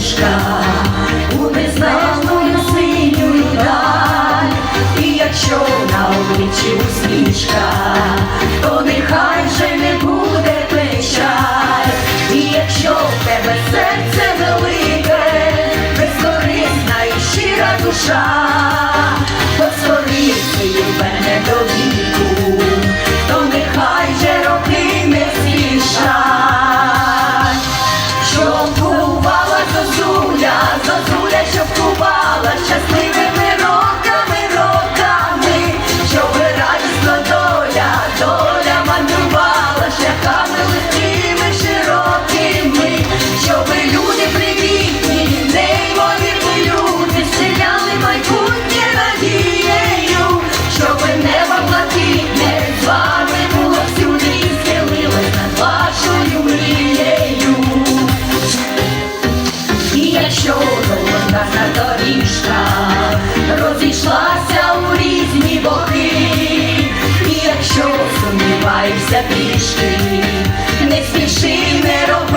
доріжка у безмежну синю даль, і якщо на обличчі усмішка, то нехай же не буде печаль, і якщо в тебе серце велике, безкорисна і щира душа, І якщо долгана доріжка. Розійшлася у різні боки, і якщо сумніваєшся трішки, не спіши, не роби